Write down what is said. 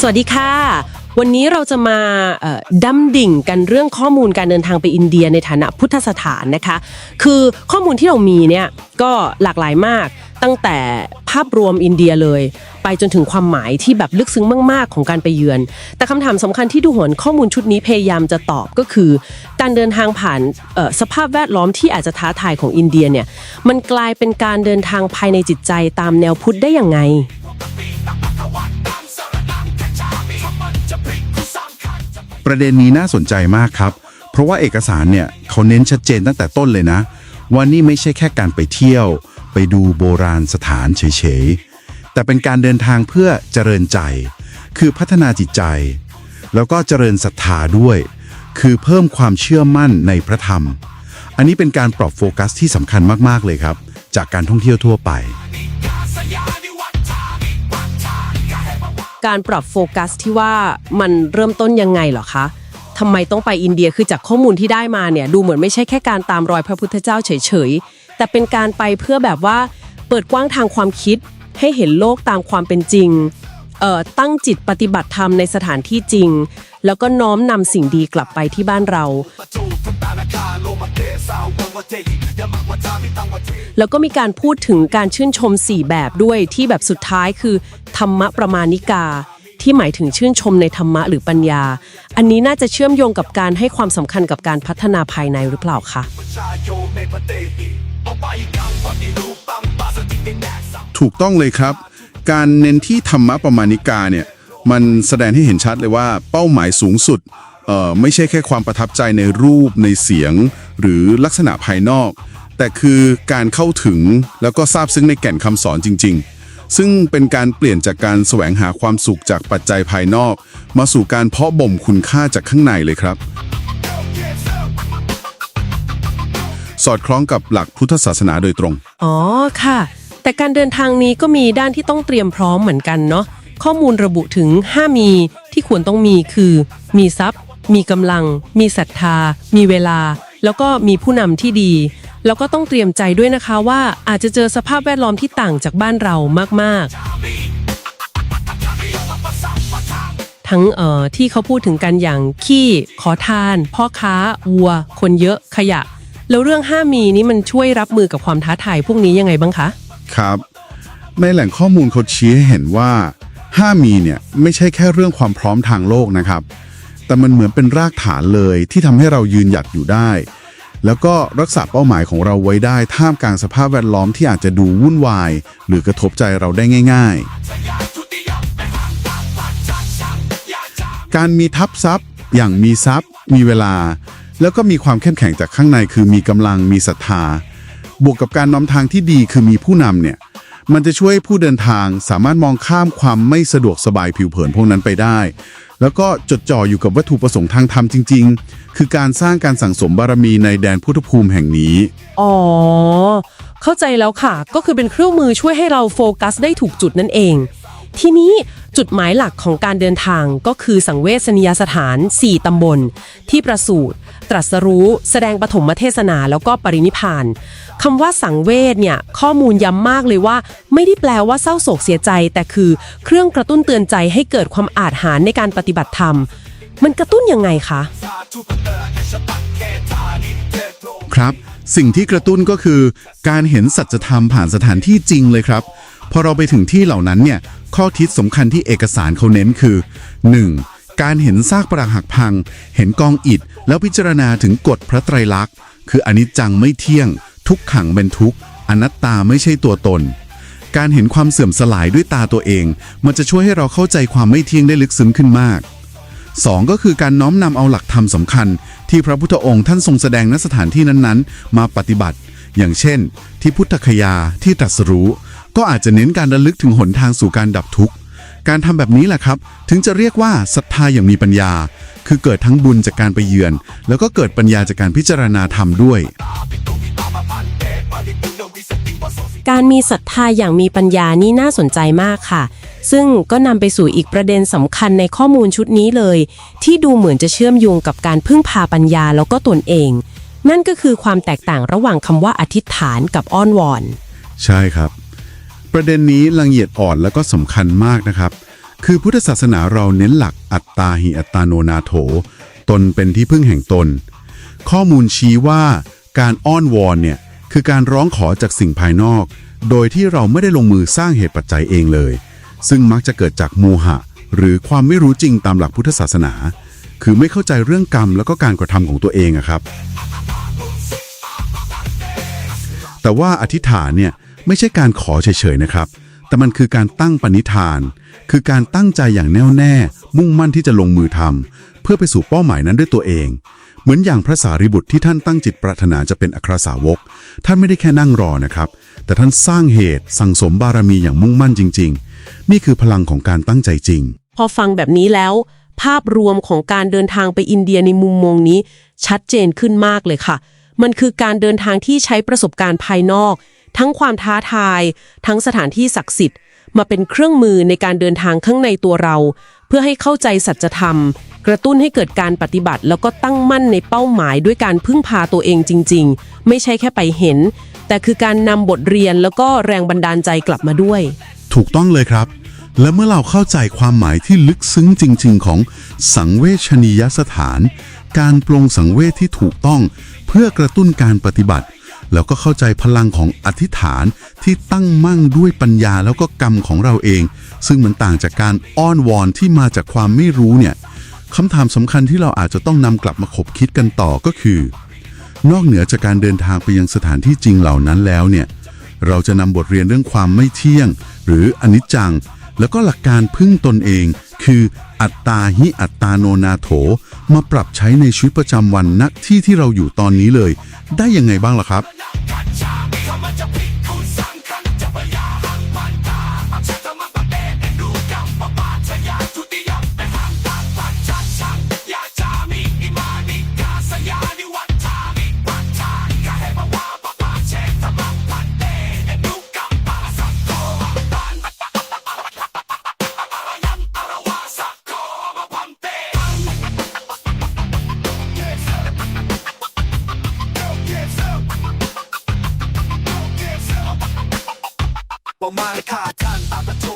สวัสดีค่ะ วันนี้เราจะมาดำดิ่งกันเรื่องข้อมูลการเดินทางไปอินเดียในฐานะพุทธสถานนะคะ คือข้อมูลที่เรามีเนี่ยก็หลากหลายมาก ตั้งแต่ภาพรวมอินเดียเลย ไปจนถึงความหมายที่แบบลึกซึ้งมาก ๆ ของการไปเยือน แต่คำถามสำคัญที่ดูหนข้อมูลชุดนี้พยายามจะตอบก็คือ การเดินทางผ่านสภาพแวดล้อมที่อาจจะท้าทายของอินเดียเนี่ยมันกลายเป็นการเดินทางภายในจิตใจตามแนวพุทธได้ยังไงประเด็นนี้น่าสนใจมากครับ เพราะว่าเอกสารเนี่ยเขาเน้นชัดเจนตั้งแต่ต้นเลยนะ ว่านี่ไม่ใช่แค่การไปเที่ยว ไปดูโบราณสถานเฉยๆ แต่เป็นการเดินทางเพื่อเจริญใจ คือพัฒนาจิตใจ แล้วก็เจริญศรัทธาด้วย คือเพิ่มความเชื่อมั่นในพระธรรม อันนี้เป็นการปรับโฟกัสที่สำคัญมากๆเลยครับ จากการท่องเที่ยวทั่วไป การปรับโฟกัสที่ว่ามันเริ่มต้นยังไงเหรอคะทำไมต้องไปอินเดียคือจากข้อมูลที่ได้มาเนี่ยดูเหมือนไม่ใช่แค่การตามรอยพระพุทธเจ้าเฉยๆ แต่เป็นการไปเพื่อแบบว่าเปิดกว้างทางความคิด ให้เห็นโลกตามความเป็นจริงเอ่อตั้งจิตปฏิบัติธรรมในสถานที่จริง แล้วก็น้อมนำสิ่งดีกลับไปที่บ้านเรา แล้วก็มีการพูดถึงการชื่นชม 4 แบบด้วยที่แบบสุดท้ายคือ ธรรมะประมาณิกา ที่หมายถึงชื่นชมในธรรมะหรือปัญญา อันนี้น่าจะเชื่อมโยงกับการให้ความสำคัญกับการพัฒนาภายในหรือเปล่าคะ ถูกต้องเลยครับ การเน้นที่ธรรมะประมาณิกาเนี่ยมันแสดงให้เห็นชัดเลยว่าเป้าหมายสูงสุดเอ่อไม่ใช่แค่ความประทับใจในรูปในเสียง หรือลักษณะภายนอก แต่คือการเข้าถึงแล้วก็ทราบซึ้งในแก่นคำสอนจริง ๆ ซึ่งเป็นการเปลี่ยนจากการแสวงหาความสุขจากปัจจัยภายนอก มาสู่การเพาะบ่มคุณค่าจากข้างในเลยครับ สอดคล้องกับหลักพุทธศาสนาโดยตรง อ๋อค่ะ แต่การเดินทางนี้ก็มีด้านที่ต้องเตรียมพร้อมเหมือนกันเนาะข้อมูลระบุถึง 5 มีที่ควรต้องมีคือ มีทรัพย์ มีกำลัง มีศรัทธา มีเวลา แล้วก็มีผู้นำที่ดี แล้วก็ต้องเตรียมใจด้วยนะคะว่าอาจจะเจอสภาพแวดล้อมที่ต่างจากบ้านเรามาก ๆ ทั้งเอ่อที่เขาพูดถึงกันอย่างขี้ ขอทาน พ่อค้า วัว คนเยอะ ขยะ แล้วเรื่องห้ามีนี้มันช่วยรับมือกับความท้าทายพวกนี้ยังไงบ้างคะ ครับ ในแหล่งข้อมูลเขาชี้ให้เห็นว่า 5 มีเนี่ยไม่ใช่แค่เรื่องความพร้อมทางโลกนะครับ แต่มันเหมือนเป็นรากฐานเลยที่ทำให้เรายืนหยัดอยู่ได้ แล้วก็รักษาเป้าหมายของเราไว้ได้ท่ามกลางสภาพแวดล้อมที่อาจจะดูวุ่นวาย หรือกระทบใจเราได้ง่าย ๆ การมีทับทรัพย์ อย่างมีทรัพย์ มีเวลา แล้วก็มีความเข้มแข็งจากข้างในคือมีกำลังมีศรัทธา บวกกับการนำทางที่ดีคือมีผู้นำเนี่ยมันจะช่วยผู้เดินทางสามารถมองข้ามความไม่สะดวกสบายผิวเผินพวกนั้นไปได้ แล้วก็จดจ่ออยู่กับวัตถุประสงค์ทางธรรมจริง ๆ คือการสร้างการสั่งสมบารมีในแดนพุทธภูมิแห่งนี้ อ๋อ เข้าใจแล้วค่ะ ก็คือเป็นเครื่องมือช่วยให้เราโฟกัสได้ถูกจุดนั่นเอง ทีนี้จุดหมายหลักของการเดินทางก็คือสังเวชนียสถาน 4 ตำบล ที่ประสูติ ตรัสรู้แสดงปฐมเทศนาแล้วก็ปรินิพานคำว่าสังเวชเนี่ยข้อมูลย้ำมากเลยว่า ไม่ได้แปลว่าเศร้าโศกเสียใจ แต่คือเครื่องกระตุ้นเตือนใจให้เกิดความอาจหารในการปฏิบัติธรรม มันกระตุ้นยังไงคะ ครับสิ่งที่กระตุ้นก็คือ การเห็นสัจธรรมผ่านสถานที่จริงเลยครับพอเราไปถึงที่เหล่านั้นเนี่ยข้อคิดสำคัญที่เอกสารเขาเน้นคือ 1. การเห็นซากปรักหักพัง เห็นกองอิฐ แล้วพิจารณาถึงกฎพระไตรลักษณ์ คืออนิจจังไม่เที่ยง ทุกขังเป็นทุกข์อนัตตาไม่ใช่ตัวตน การเห็นความเสื่อมสลายด้วยตาตัวเอง มันจะช่วยให้เราเข้าใจความไม่เที่ยงได้ลึกซึ้งขึ้นมากสองก็คือการน้อมนำเอาหลักธรรมสำคัญ ที่พระพุทธองค์ท่านทรงแสดงณสถานที่นั้นๆ มาปฏิบัติ อย่างเช่น ที่พุทธคยาที่ตรัสรู้ ก็อาจจะเน้นการระลึกถึงหนทางสู่การดับทุกข์ การทำแบบนี้แหละครับ ถึงจะเรียกว่าศรัทธาอย่างมีปัญญา คือเกิดทั้งบุญจากการไปเยือน แล้วก็เกิดปัญญาจากการพิจารณาธรรมด้วย การมีศรัทธาอย่างมีปัญญานี่น่าสนใจมากค่ะ ซึ่งก็นำไปสู่อีกประเด็นสำคัญในข้อมูลชุดนี้เลย ที่ดูเหมือนจะเชื่อมโยงกับการพึ่งพาปัญญาแล้วก็ตนเอง นั่นก็คือความแตกต่างระหว่างคำว่าอธิษฐานกับอ้อนวอน ใช่ครับ ประเด็นนี้ละเอียดอ่อนแล้วก็สำคัญมากนะครับ คือพุทธศาสนาเราเน้นหลักอัตตาหิอัตตาโนนาโถ ตนเป็นที่พึ่งแห่งตน ข้อมูลชี้ว่าการอ้อนวอนเนี่ยคือการร้องขอจากสิ่งภายนอก โดยที่เราไม่ได้ลงมือสร้างเหตุปัจจัยเองเลย ซึ่งมักจะเกิดจากโมหะ หรือความไม่รู้จริงตามหลักพุทธศาสนา คือไม่เข้าใจเรื่องกรรมแล้วก็การกระทำของตัวเองอะครับ แต่ว่าอธิษฐานเนี่ย ไม่ใช่การขอเฉยๆนะครับ แต่มันคือการตั้งปณิธาน คือการตั้งใจอย่างแน่วแน่ มุ่งมั่นที่จะลงมือทำเพื่อไปสู่เป้าหมายนั้นด้วยตัวเอง เหมือนอย่างพระสารีบุตรที่ท่านตั้งจิตปรารถนาจะเป็นอัครสาวก ท่านไม่ได้แค่นั่งรอนะครับ แต่ท่านสร้างเหตุสั่งสมบารมีอย่างมุ่งมั่นจริง ๆ นี่คือพลังของการตั้งใจจริง พอฟังแบบนี้แล้ว ภาพรวมของการเดินทางไปอินเดียในมุมมองนี้ ชัดเจนขึ้นมากเลยค่ะ มันคือการเดินทางที่ใช้ประสบการณ์ภายนอก ทั้งความท้าทาย ทั้งสถานที่ศักดิ์สิทธิ์ มาเป็นเครื่องมือในการเดินทางข้างในตัวเรา เพื่อให้เข้าใจสัจธรรม กระตุ้นให้เกิดการปฏิบัติ แล้วก็ตั้งมั่นในเป้าหมายด้วยการพึ่งพาตัวเองจริง ๆ ไม่ใช่แค่ไปเห็น แต่คือการนำบทเรียนแล้วก็แรงบันดาลใจกลับมาด้วย ถูกต้องเลยครับ และเมื่อเราเข้าใจความหมายที่ลึกซึ้งจริง ๆ ของสังเวชนียสถาน การปรงสังเวชที่ถูกต้อง เพื่อกระตุ้นการปฏิบัติ แล้วก็เข้าใจพลังของอธิษฐานที่ตั้งมั่งด้วยปัญญาแล้วก็กรรมของเราเอง ซึ่งมันต่างจากการอ้อนวอนที่มาจากความไม่รู้เนี่ยคำถามสำคัญที่เราอาจจะต้องนำกลับมาคบคิดกันต่อก็คือ นอกเหนือจากการเดินทางไปยังสถานที่จริงเหล่านั้นแล้วเนี่ยเราจะนำบทเรียนเรื่องความไม่เที่ยง หรืออนิจจัง แล้วก็หลักการพึ่งตนเอง คืออัตตาหิอัตตาโนนาโถ มาปรับใช้ในชีวิตประจำวันณที่ที่เราอยู่ตอนนี้เลย ได้ยังไงบ้างล่ะครับ ประมาณขาดท่านตามประตู